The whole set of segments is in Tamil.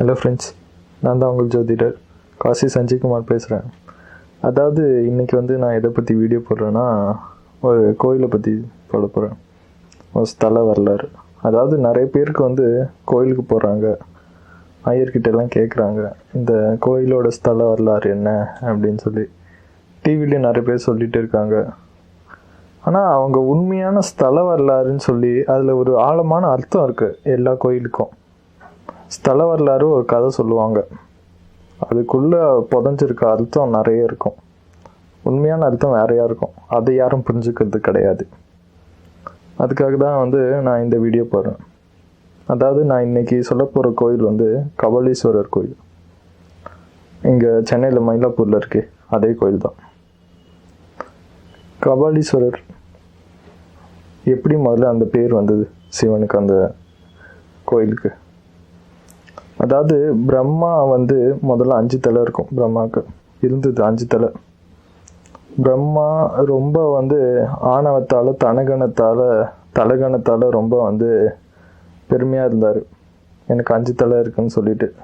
ஹலோ ஃப்ரெண்ட்ஸ் நான் தான் உங்கள் ஜோதிடர். காசி சஞ்சய்குமார் பேசுகிறேன் அதாவது இன்றைக்கி வந்து நான் எதை பற்றி வீடியோ போடுறேன்னா ஒரு கோயிலை பற்றி போட போகிறேன் ஒரு ஸ்தல வரலாறு. அதாவது நிறைய பேருக்கு வந்து கோயிலுக்கு போகிறாங்க ஐயர்கிட்டலாம் கேட்குறாங்க இந்த கோயிலோட ஸ்தல வரலாறு என்ன அப்படின்னு சொல்லி. டிவிலையும் நிறைய பேர் சொல்லிகிட்டு இருக்காங்க. ஆனால் அவங்க உண்மையான ஸ்தல வரலாறுன்னு சொல்லி அதில் ஒரு ஆழமான அர்த்தம் இருக்குது எல்லா கோயிலுக்கும். ஸ்தல வரலாறு ஒரு கதை சொல்லுவாங்க. அதுக்குள்ளே புதஞ்சிருக்க அர்த்தம் நிறைய இருக்கும். உண்மையான அர்த்தம் வேறையாக இருக்கும்? அதை யாரும் புரிஞ்சுக்கிறது கிடையாது. அதுக்காக தான் வந்து நான் இந்த வீடியோ போடுறேன். அதாவது நான் இன்னைக்கு சொல்ல போகிற கோயில் வந்து கபலீஸ்வரர் கோயில். இங்கே சென்னையில் மயிலாப்பூரில் இருக்கு அதே கோயில் தான். கபாலீஸ்வரர் எப்படி முதல்ல அந்த பேர் வந்தது சிவனுக்கு அந்த கோயிலுக்கு? அதாவது பிரம்மா வந்து முதல்ல அஞ்சு தலை இருக்கும் பிரம்மாவுக்கு இருந்தது அஞ்சு தலை. பிரம்மா ரொம்ப வந்து ஆணவத்தால் தனகணத்தால் தலகணத்தால் ரொம்ப வந்து பெருமையாக இருந்தார். எனக்கு அஞ்சு தலை இருக்குன்னு சொல்லிட்டு.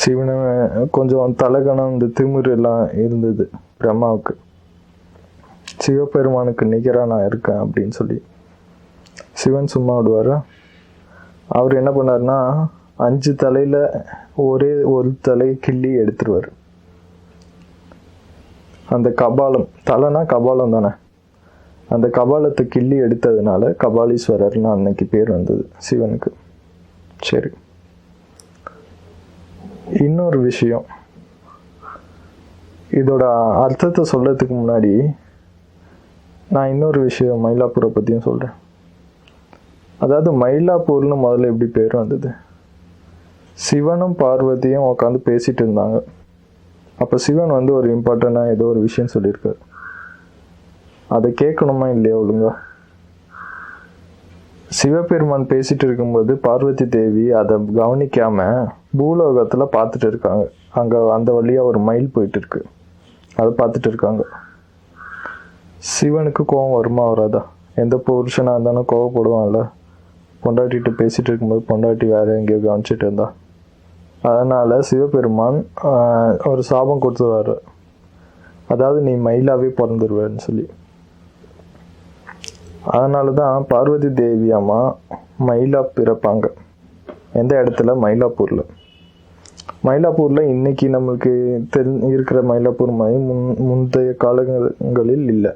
சிவன கொஞ்சம் தலகணம் இந்த திமிர் எல்லாம் இருந்தது பிரம்மாவுக்கு. சிவபெருமானுக்கு நிகராக நான் இருக்கேன் அப்படின்னு சொல்லி. சிவன் சும்மா விடுவாரா? அவர் என்ன பண்ணாருன்னா அஞ்சு தலையில் ஒரே ஒரு தலை கிள்ளி எடுத்துருவார். அந்த கபாலம் தலைனா கபாலம் தானே. அந்த கபாலத்தை கிள்ளி எடுத்ததுனால கபாலீஸ்வரர்னு அன்னைக்கு பேர் வந்தது சிவனுக்கு. சரி. இன்னொரு விஷயம். இதோட அர்த்தத்தை சொல்கிறதுக்கு முன்னாடி நான் இன்னொரு விஷயம் மயிலாப்பூரை பற்றியும் சொல்கிறேன் அதாவது மயிலாப்பூர்னு முதல்ல எப்படி பேர் வந்தது? சிவனும் பார்வதியும் உட்காந்து பேசிட்டு இருந்தாங்க. அப்போ சிவன் வந்து ஒரு இம்பார்ட்டண்ட்டாக ஏதோ ஒரு விஷயம் சொல்லியிருக்காரு. அதை கேட்கணுமா இல்லையா ஒழுங்கா? சிவபெருமான் பேசிட்டு இருக்கும்போது பார்வதி தேவி அதை கவனிக்காம பூலோகத்தில் பார்த்துட்டு இருக்காங்க. அங்கே அந்த வழியாக ஒரு மயில் போயிட்டு இருக்கு. அதை பார்த்துட்டு இருக்காங்க. சிவனுக்கு கோபம் வருமா வராதா? எந்த புருஷனாக இருந்தாலும் கோவப்படுவான்ல. பொண்டாட்டிகிட்ட பேசிகிட்டு இருக்கும்போது பொண்டாட்டி வேறு எங்கேயோ கவனிச்சிட்டு இருந்தா. அதனால் சிவபெருமான் ஒரு சாபம் கொடுத்துருவாரு. அதாவது நீ மயிலாகவே பிறந்துருவேன்னு சொல்லி. அதனால தான் பார்வதி தேவி அம்மா மயிலா பிறப்பாங்க. எந்த இடத்துல? மயிலாப்பூரில். மயிலாப்பூரில் இன்னைக்கு நம்மளுக்கு தெரி இருக்கிற மயிலாப்பூர் மாதிரி முன் முந்தைய காலங்களில் இல்லை.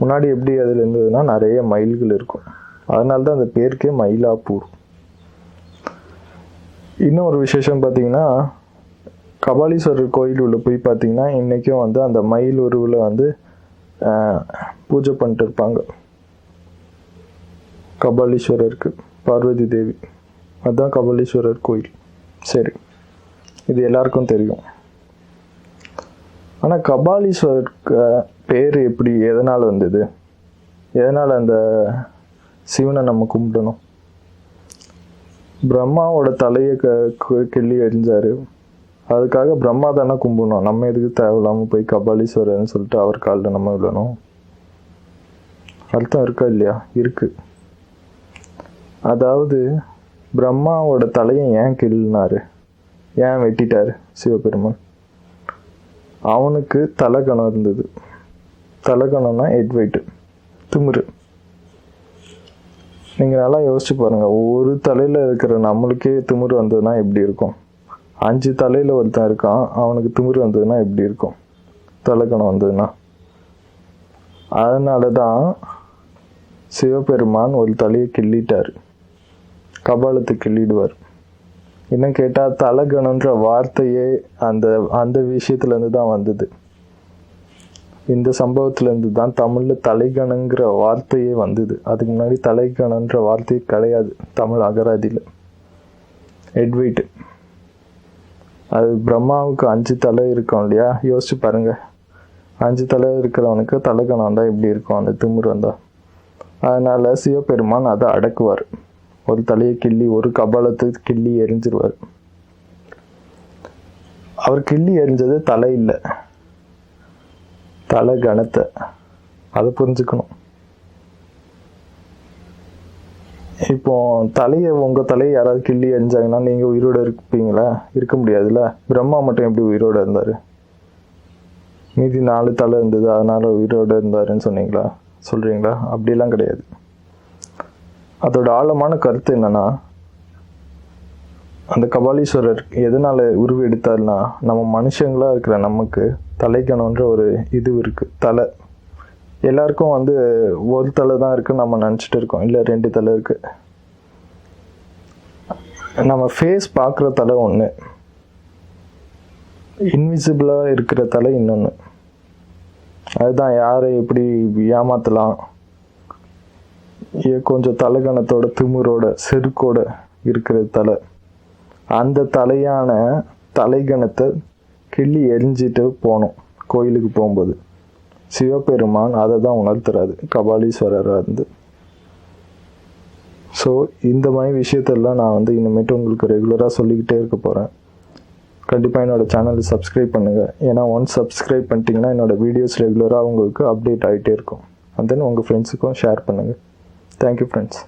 முன்னாடி எப்படி அதில் இருந்ததுன்னா நிறைய மயில்கள் இருக்கும். அதனால தான் அந்த பேருக்கே மயிலாப்பூர். இன்னும் ஒரு விசேஷம் பார்த்தீங்கன்னா கபாலீஸ்வரர் கோயில் உள்ள போய் பார்த்தீங்கன்னா இன்றைக்கும் வந்து அந்த மயில் உருவில் வந்து பூஜை பண்ணிட்டு இருப்பாங்க. கபாலீஸ்வரருக்கு பார்வதி தேவி. அதுதான் கபாலீஸ்வரர் கோயில். சரி. இது எல்லாருக்கும் தெரியும். ஆனால் கபாலீஸ்வரருக்கு பேர் எப்படி எதனால் வந்தது? எதனால் அந்த சிவனை நம்ம கும்பிடணும். பிரம்மாவோட தலையை க கு- கிள்ளி எரிஞ்சாரு அதுக்காக பிரம்மா தானே கும்பிடணும். நம்ம எதுக்கு தேவையில்லாமல் போய் கபாலீஸ்வரர்னு சொல்லிட்டு அவர் காலில் நம்ம விழணும். அர்த்தம் இருக்கா இல்லையா? இருக்கு. அதாவது பிரம்மாவோட தலையை ஏன் கிள்ளினாரு? ஏன் வெட்டிட்டார் சிவபெருமான்? அவனுக்கு தலைகணம் இருந்தது. தலைகணம்னா எட்வைட்டு திமுரு. நீங்கள் நல்லா யோசிச்சு பாருங்கள் ஒரு தலையில் இருக்கிற நம்மளுக்கே திமிர் வந்ததுன்னா எப்படி இருக்கும்? அஞ்சு தலையில் ஒருத்தன் இருக்கான் அவனுக்கு திமிர் வந்ததுன்னா எப்படி இருக்கும்? தலைக்கணம் வந்ததுன்னா. அதனால தான் சிவபெருமான் ஒரு தலையை கிள்ளிட்டார். கபாலத்தை கிள்ளிடுவார். இன்னும் கேட்டால் தலகணன்ற வார்த்தையே அந்த அந்த விஷயத்துலேருந்து தான் வந்தது. இந்த சம்பவத்திலேருந்து தான் தமிழில் தலைகணங்கிற வார்த்தையே வந்தது. அதுக்கு முன்னாடி தலைகணன்ற வார்த்தையே கிடையாது தமிழ் அகராதியில். எட்வைட் அது பிரம்மாவுக்கு அஞ்சு தலை இருக்கும் இல்லையா? யோசிச்சு பாருங்கள் அஞ்சு தலை இருக்கிறவனுக்கு தலைகணம் தான் இப்படி இருக்கும்? அந்த திமிரு வந்தால் அதனால் சிவபெருமான் அதை அடக்குவார். ஒரு தலையை கிள்ளி ஒரு கபாலத்தை கிள்ளி எரிஞ்சிருவார். அவர் கிள்ளி எரிஞ்சது தலை இல்லை. தலை கணத்தை. அதை புரிஞ்சுக்கணும். இப்போ தலையை உங்கள் தலையை யாராவது கிள்ளி எரிஞ்சாங்கன்னா நீங்கள் உயிரோட இருப்பீங்களா? இருக்க முடியாதுல்ல? பிரம்மா மட்டும் எப்படி உயிரோட இருந்தார்? மீதி நாலு தலை இருந்தது அதனால் உயிரோட இருந்தாருன்னு சொன்னீங்களா? சொல்கிறீங்களா அப்படிலாம் கிடையாது. அதோட ஆழமான கருத்து என்னென்னா அந்த கபாலீஸ்வரர் எதனால் உருவெடுத்தாருன்னா நம்ம மனுஷங்களாக இருக்கிற நமக்கு தலைக்கணுன்ற ஒரு இது இருக்குது தலை. எல்லாருக்கும் வந்து ஒரு தலை தான் இருக்குன்னு நம்ம நினச்சிட்டு இருக்கோம். இல்லை ரெண்டு தலை இருக்குது நம்ம ஃபேஸ் பார்க்குற தலை ஒன்று இன்விசிபிளாக இருக்கிற தலை இன்னொன்று அதுதான் யாரை எப்படி ஏமாத்தலாம்? கொஞ்சம் தலைகணத்தோட திமுறோட செருக்கோட இருக்கிற தலை. அந்த தலையான தலைகணத்தை கிள்ளி எரிஞ்சிட்டு போனோம். கோயிலுக்கு போகும்போது. சிவபெருமான் அதை தான் உணர்த்துறாரு. கபாலீஸ்வரராக இருந்து. ஸோ இந்த மாதிரி விஷயத்தெல்லாம் நான் வந்து இனிமேட்டு உங்களுக்கு ரெகுலராக சொல்லிக்கிட்டே இருக்க போகிறேன் கண்டிப்பாக என்னோடய சேனலை சப்ஸ்கிரைப் பண்ணுங்கள் ஏன்னா ஒன்ஸ் சப்ஸ்கிரைப் பண்ணிட்டீங்கன்னா என்னோட வீடியோஸ் ரெகுலராக உங்களுக்கு அப்டேட் ஆகிட்டே இருக்கும். அண்ட் தென் உங்கள் ஃப்ரெண்ட்ஸுக்கும் ஷேர் பண்ணுங்கள் தேங்க்யூ ஃப்ரெண்ட்ஸ்